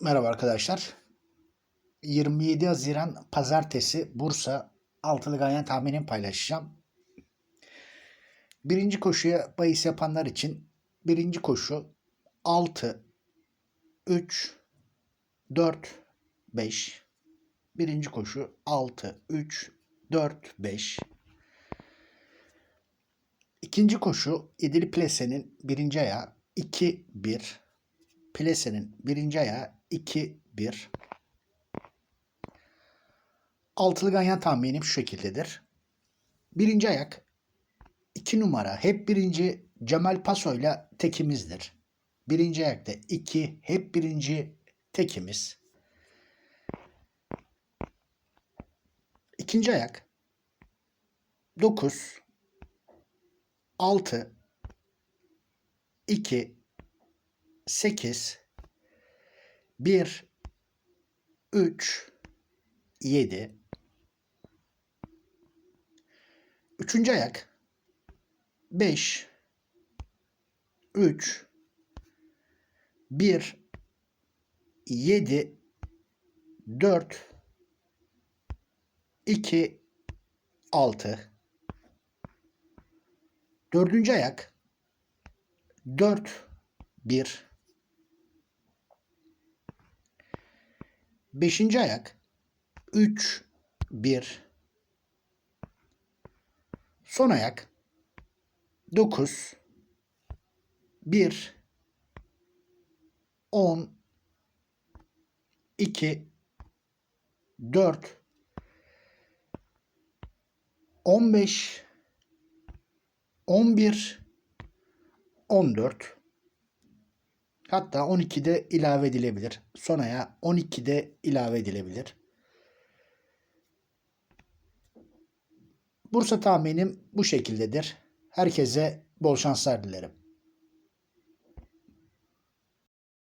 Merhaba arkadaşlar. 27 Haziran Pazartesi Bursa altılı ganyan tahminimi paylaşacağım. Birinci koşuya bahis yapanlar için birinci koşu 6, 3, 4, 5. Birinci koşu 6, 3, 4, 5. İkinci koşu Yedili Plese'nin birinci ayağı 2, 1. Plese'nin birinci ayağı 2, 1. Altılı ganyan tahminim şu şekildedir. Birinci ayak 2 numara hep birinci Cemal Paso'yla tekimizdir. Birinci ayakta 2 hep birinci tekimiz. İkinci ayak 9 6 2 8 1 3 7 Üçüncü ayak 5 3 1 7 4 2 6 Dördüncü ayak 4 1 Beşinci ayak. 3 1 Son ayak. 9 1 10 2 4 15 11 14 Hatta 12'de ilave edilebilir. Sonaya 12'de ilave edilebilir. Bursa tahminim bu şekildedir. Herkese bol şanslar dilerim.